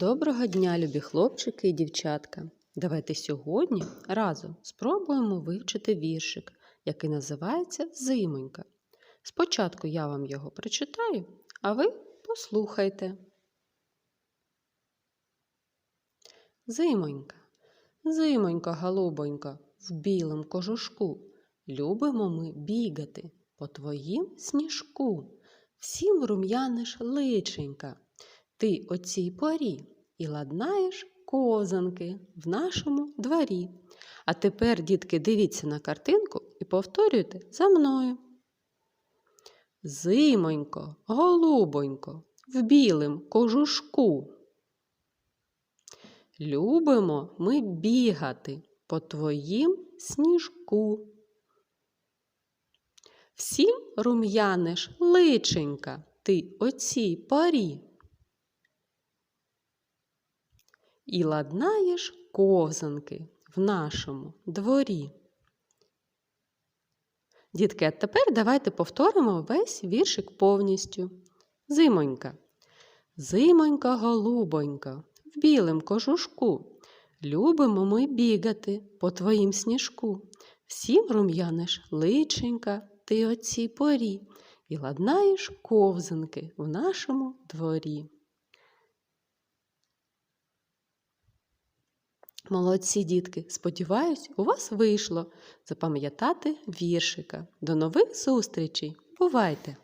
Доброго дня, любі хлопчики і дівчатка! Давайте сьогодні разом спробуємо вивчити віршик, який називається Зимонька. Спочатку я вам його прочитаю, а ви послухайте. Зимонька, зимонька, голубонька, в білому кожушку. Любимо ми бігати по твоїм сніжку. Всім рум'яниш личенька. Ти о цій порі і ладнаєш козанки в нашому дворі. А тепер, дітки, дивіться на картинку і повторюйте за мною. Зимонько, голубонько, в білим кожушку. Любимо ми бігати по твоїм сніжку. Всім рум'яниш личенька, ти о цій порі. І ладнаєш ковзанки в нашому дворі. Дітки, а тепер давайте повторимо весь віршик повністю. Зимонька. Зимонька, голубонька, в білим кожушку. Любимо ми бігати по твоїм сніжку. Всім рум'яниш личенька, ти о порі, і ладнаєш ковзанки в нашому дворі. Молодці дітки, сподіваюсь, у вас вийшло запам'ятати віршика. До нових зустрічей! Бувайте!